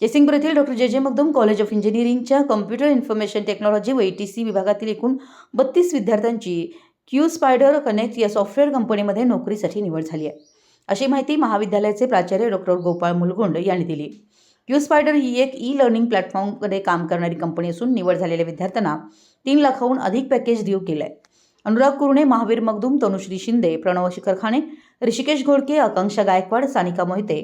जयसिंगपूर येथील doctor J J Magdum college of इंजिनिअरिंगच्या computer information technology व ई सी विभागातील एकूण बत्तीस विद्यार्थ्यांची क्यू स्पायडर कनेक्ट या सॉफ्टवेअर कंपनीमध्ये नोकरीसाठी निवड झाली आहे. अशी माहिती महाविद्यालयाचे प्राचार्य डॉक्टर गोपाळ मुलगुंड यांनी दिली. क्यू स्पायडर ही एक ई लर्निंग प्लॅटफॉर्ममध्ये काम करणारी कंपनी असून निवड झालेल्या विद्यार्थ्यांना तीन लाखाहून अधिक पॅकेज देऊ केलं आहे अनुराग कुरणे महावीर मगदूम तनुश्री शिंदे प्रणव शिखर खाणे ऋषिकेश घोडके आकांक्षा गायकवाड सानिका मोहिते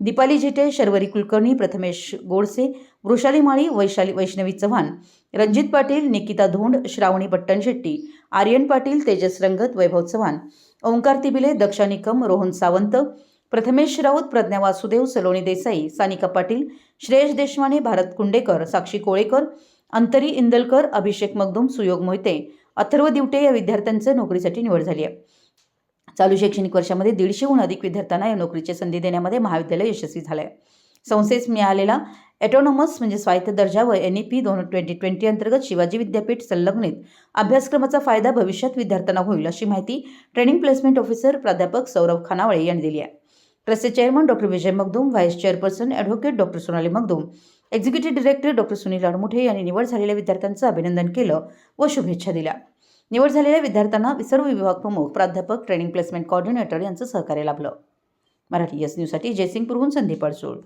दीपाली झिटे शर्वरी कुलकर्णी प्रथमेश गोडसे वृषाली माळी वैशाली वैष्णवी चव्हाण रणजित पाटील निकिता धोंड श्रावणी पट्टणशेट्टी आर्यन पाटील तेजस रंगत वैभव चव्हाण ओंकार तिबिले दक्षा निकम रोहन सावंत प्रथमेश राऊत प्रज्ञा वासुदेव सलोनी देसाई सानिका पाटील श्रेयश देशमाने भारत कुंडेकर साक्षी कोळेकर अंतरी इंदलकर अभिषेक मगदुम सुयोग मोहिते अथर्व दिवटे या विद्यार्थ्यांचं नोकरीसाठी निवड झाली आहे. चालू शैक्षणिक वर्षामध्ये दीडशेहून अधिक विद्यार्थ्यांना या नोकरीची संधी देण्यामध्ये महाविद्यालय यशस्वी झालं आहे संस्थेस मिळालेला ॲटोनॉमस म्हणजे स्वायत्त दर्जा व एन ई पी दोन ट्वेंटी ट्वेंटी अंतर्गत शिवाजी विद्यापीठ संलग्नित अभ्यासक्रमाचा फायदा भविष्यात विद्यार्थ्यांना होईल अशी माहिती ट्रेनिंग प्लेसमेंट ऑफिसर प्राध्यापक सौरभ खानावळे यांनी दिली आहे. ट्रस्टचे chairman doctor Vijay Magdum vice chairperson advocate doctor Sonali Magdum executive director doctor Sunil Admuthe यांनी निवड झालेल्या विद्यार्थ्यांचं अभिनंदन केलं व शुभेच्छा दिल्या. निवड झालेल्या विद्यार्थ्यांना सर्व विभाग प्रमुख प्राध्यापक ट्रेनिंग प्लेसमेंट कॉर्डिनेटर यांचं सहकार्य लाभलं. मराठी एस न्यूजसाठी जयसिंगपूरहून संदीप अडसूळ.